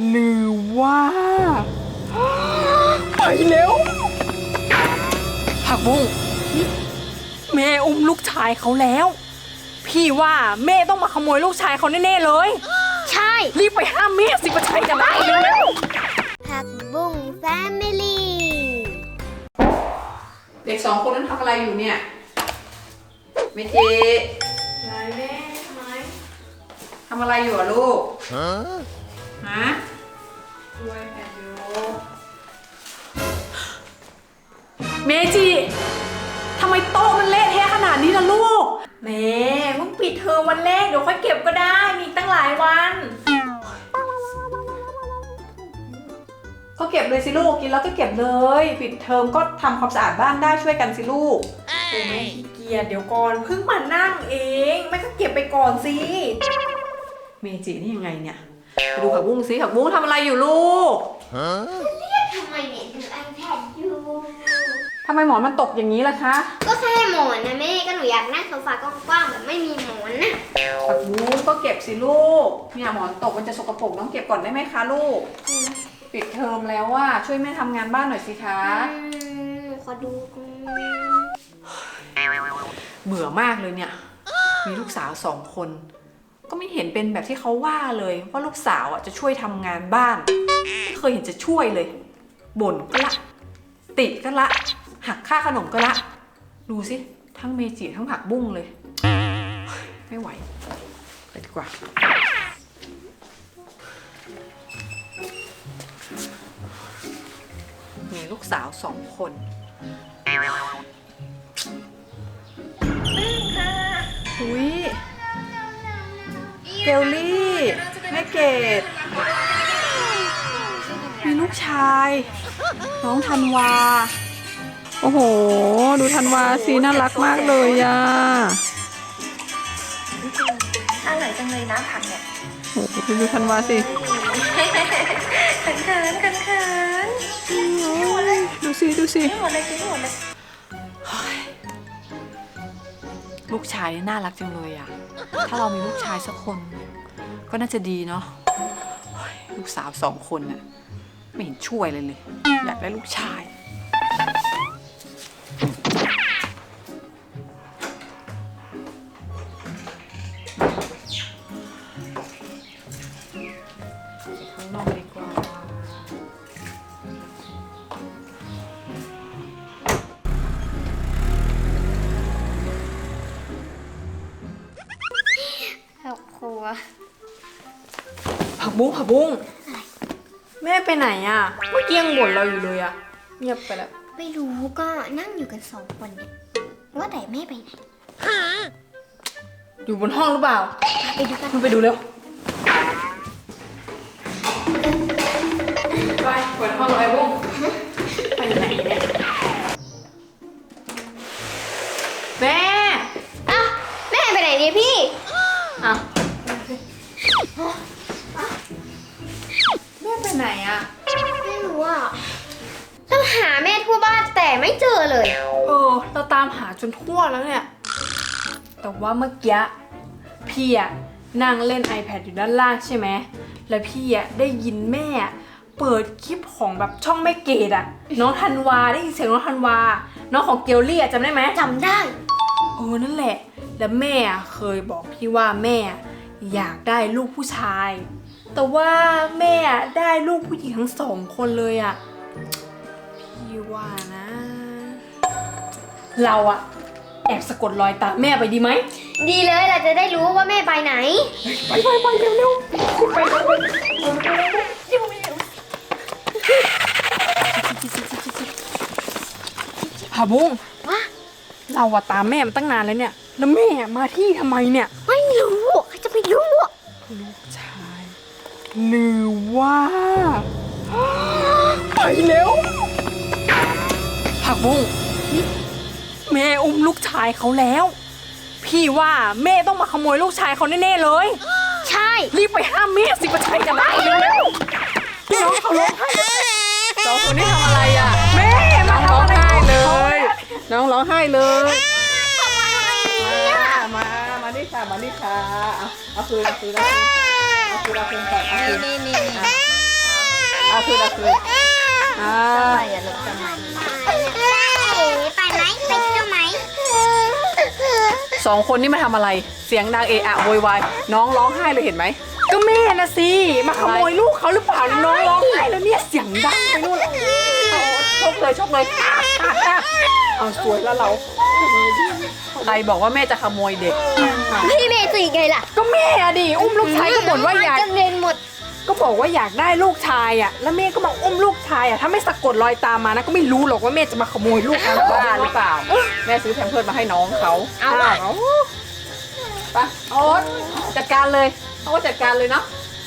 หรือว่า ไปเร็วผักบุ้งแม่อุ้มลูกชายเขาแล้ว พี่ว่าแม่ต้องมาขโมยลูกชายเขาแน่ๆเลย ใช่ รีบไปห้ามแม่สิประชัยกันได้เร็วผักบุ้งแฟมิลี่เด็กสองคนนั้นทำอะไรอยู่เนี่ยเมจิไหนแม่ทำไมทำอะไรอยู่อะลูก ฮะช่วยแผ่นอยู่เมจิทำไมโต๊ะมันเละเทะขนาดนี้ล่ะลูก แม่เพิ่งปิดเทอมวันแรกเดี๋ยวค่อยเก็บก็ได้ มีอีกตั้งหลายวัน ก็เก็บเลยสิลูกกินแล้วก็เก็บเลย ปิดเทอมก็ทำความสะอาดบ้านได้ช่วยกันสิลูก โอ้แม่ขี้เกียจเดี๋ยวก่อนเพิ่งมานั่งเองแม่ก็เก็บไปก่อนสิ เมจินี่ยังไงเนี่ย ไปดูผักบุ้งสิผักบุ้งทำอะไรอยู่ลูกทำไมเนี่ยดูไอแพดอยู่ ทำไมหมอนมันตกอย่างนี้ล่ะคะก็แค่หมอนนะแม่ก็หนูอยากนั่งโซฟากว้างๆแบบไม่มีหมอนนะผักบุ้งก็เก็บสิลูกเนี่ยหมอนตกมันจะสกปรกต้องเก็บก่อนได้ไหมคะลูก ปิดเทอมแล้วว่าช่วยแม่ทำงานบ้านหน่อยสิคะ อืมขอดูก่อนเบื่อมากเลยเนี่ย มีลูกสาวสองคน ก็ไม่เห็นเป็นแบบที่เขาว่าเลยว่าลูกสาวอะจะช่วยทำงานบ้าน ไม่เคยเห็นจะช่วยเลยบ่นก็ละ ติก็ละ หักค่าขนมก็ละ ดูสิ ทั้งเมจิทั้งผักบุ้งเลย ไม่ไหวไปดีกว่า มีลูกสาวสองคน เกลลี่แม่เกดมีลูกชาย น้องธันวา โอ้โห ดูธันวาสิน่ารักมากเลยอะอร่อยจังเลยนะผักเนี่ยโอ้โหดูธันวาสิเขินเขินเขินเขินดูสิดูสิไม่หมดเลยกินไม่หมดเลย ลูกชายน่ารักจังเลยอะถ้าเรามีลูกชายสักคน ก็น่าจะดีเนาะลูกสาวสองคนน่ะไม่เห็นช่วยเลยเลย อยากได้ลูกชาย อบครัวผักบุ้งผักบุ้งแม่ไปไหนอะเมื่อกี้ยังบ่นเราอยู่เลยอะเงียบไปแล้วไม่รู้ก็นั่งอยู่กันสองคนเนี่ยว่าแต่แม่ไปไหนอยู่บนห้องหรือเปล่าไปดูกันคุณไปดูเร็วไปเปิดห้องเลยบุ้งไปไหนเนี่ย แม่ไปไหนอะไม่รู้อะต้องหาแม่ทั่วบ้านแต่ไม่เจอเลย เออ เราตามหาจนทั่วแล้วเนี่ย แต่ว่าเมื่อกี้พี่อะนั่งเล่น iPad อยู่ด้านล่างใช่ไหม แล้วพี่อะได้ยินแม่เปิดคลิปของแบบช่องแม่เกดอะน้องธันวาได้ยินเสียงน้องธันวา น้องของเกลลี่อะจำได้ไหมจำได้ เออนั่นแหละ แล้วแม่อะเคยบอกพี่ว่าแม่อ ยากได้ลูกผู้ชาย แต่ว่าแม่ได้ลูกผู้หญิงทั้งสองคนเลยอะพี่ว่านะ เราอะแอบสะกดรอยตามแม่ไปดีไหม ดีเลยเราจะได้รู้ว่าแม่ไปไหน ไปไปไปเร็วเร็วไปไปไปผาบุ้งว่า เราอะตามแม่มาตั้งนานแล้วเนี่ย แล้วแม่มาที่ทำไมเนี่ย ไม่รู้ใครจะไปรู้ ลูกชาย หรือว่า ไปเร็วผักบุ้งแม่อุ้มลูกชายเขาแล้ว พี่ว่าแม่ต้องมาขโมยลูกชายเขาแน่ๆเลย ใช่ รีบไปห้ามแม่สิประชัยกันได้เร็วๆพี่น้องเขาร้องไห้สองคนนี้ทำอะไรอะ แม่มาทำอะไรเลย น้องร้องไห้เลย มานี่ค่ะเอาเอาคืนเอาคืนเอาคืนเอาคืนเอาคืนก่อนเอาคืนนี่นี่นี่คืนเอาคืนอ่าไปอะลูกทำไมไปไหมไปเที่ยวไหมสองคนนี่มาทำอะไร เสียงดังเอะอะโวยวายน้องร้องไห้เลยเห็นไหม ก็แม่นะสิ มาขโมยลูกเขาหรือเปล่า น้องร้องไห้แล้วเนี่ยเสียงดังไปนู่นชกเลยชกเลย เอาสวยแล้วเราใครบอกว่าแม่จะขโมยเด็ก พี่เมย์สิไงล่ะก็แม่อะดิอุ้มลูกชายก็บ่นว่าอยากจะเรียนหมด ก็บอกว่าอยากได้ลูกชายอะ แล้วแม่ก็มาอุ้มลูกชายอะ ถ้าไม่สะกดรอยตามมานะ ก็ไม่รู้หรอกว่าแม่จะมาขโมยลูกเขาบ้าหรือเปล่า แม่ซื้อแพมเพิร์สมาให้น้องเขาเอาไปโอ๊ตจัดการเลยเขาก็จัดการเลยเนาะ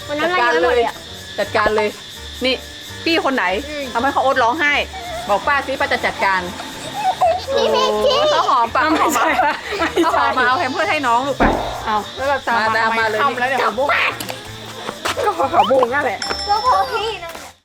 วันนั้จันดเราการเยอะหเลมดยเลยอะจัดการเลย นี่ พี่คนไหนอืม ทำให้เขาโอ๊ตร้องไห้ บอกป้าซิป้าจะจัดการพี่เมย์สิเขาหอมปากไม่เขาหอใช่มไม่เขาหใช่อมมาเอาแพมเพิร์สให้น้องลูกไปเอาแล้วแบบตามมามาตามทำไมมาเลยค่ำแล้วเนี่ยขาวบุ้งก็ขอขาวบุ้งนั่นแหละก็พอ